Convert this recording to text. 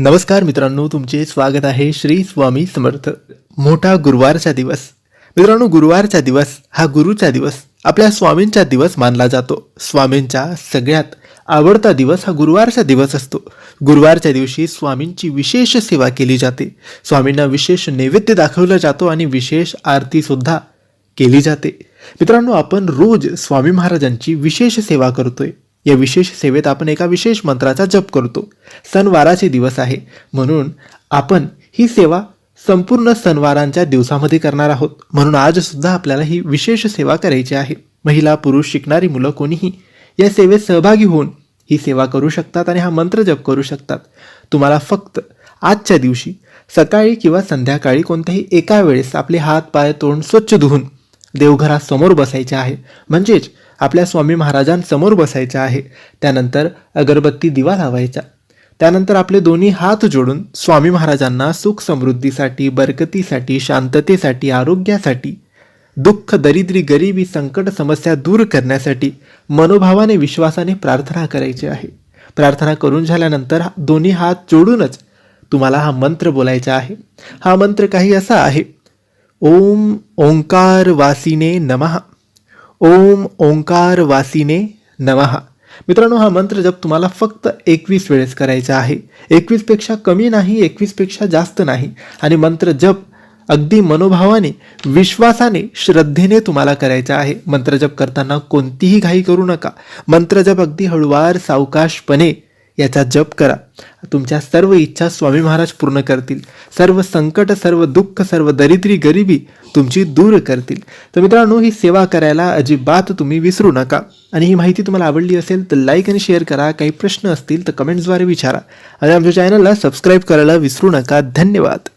नमस्कार मित्रांनो तुमचे स्वागत आहे श्री स्वामी समर्थ. मोठा गुरुवारचा दिवस. मित्रांनो गुरुवारचा दिवस हा गुरुचा दिवस. आपल्या स्वामींचा दिवस मानला जातो. स्वामींचा सगळ्यात आवडता दिवस हा गुरुवारचा दिवस असतो. गुरुवारच्या दिवशी स्वामींची विशेष सेवा केली जाते. स्वामींना विशेष नैवेद्य दाखवला जातो आणि विशेष आरतीसुद्धा केली जाते. मित्रांनो आपण रोज स्वामी महाराजांची विशेष सेवा करतोय. या विशेष सेवेत आपण एका विशेष मंत्राचा जप करतो. सणवाराचे दिवस आहे. म्हणून आपण ही सेवा संपूर्ण सणवारांच्या दिवसामध्ये करणार आहोत. म्हणून आज सुद्धा आपल्याला ही विशेष सेवा करायची आहे. महिला पुरुष शिकणारी मुलं कोणीही या सेवेत सहभागी होऊन ही सेवा करू शकतात आणि हा मंत्र जप करू शकतात. तुम्हाला फक्त आजच्या दिवशी सकाळी किंवा संध्याकाळी कोणत्याही एका वेळेस आपले हात पाय तोंड स्वच्छ धुवून देवघरासमोर बसायचे आहे. म्हणजेच आपल्या स्वामी महाराजांसमोर बसायचं आहे. त्यानंतर अगरबत्ती दिवा लावायचा. त्यानंतर आपले दोन्ही हात जोडून स्वामी महाराजांना सुख समृद्धीसाठी बरकतीसाठी शांततेसाठी आरोग्यासाठी दुःख दरिद्री गरिबी संकट समस्या दूर करण्यासाठी मनोभावाने विश्वासाने प्रार्थना करायची आहे. प्रार्थना करून झाल्यानंतर दोन्ही हात जोडूनच तुम्हाला हा मंत्र बोलायचा आहे. हा मंत्र काही असा आहे. ओम ओंकार वासिने नमः. ओम ओंकार वासिने नमः. मित्रांनो हा मंत्र जप तुम्हाला फक्त एकवीस वेळेस करायचा आहे. एकवीसपेक्षा कमी नाही एकवीसपेक्षा जास्त नाही. आणि मंत्र जप अगदी मनोभावाने विश्वासाने श्रद्धेने तुम्हाला करायचा आहे. मंत्रजप करताना कोणतीही घाई करू नका. मंत्रजप अगदी हळुवार सावकाशपणे याचा जप करा. तुमच्या सर्व इच्छा स्वामी महाराज पूर्ण करतील. सर्व संकट सर्व दुःख सर्व दरिद्री गरिबी तुमची दूर करतील. तर मित्रांनो ही सेवा करायला अजिबात तुम्ही विसरू नका. आणि ही माहिती तुम्हाला आवडली असेल तर लाईक आणि शेअर करा. काही प्रश्न असतील तर कमेंट्सद्वारे विचारा. आणि आमच्या चॅनलला सबस्क्राईब करायला विसरू नका. धन्यवाद.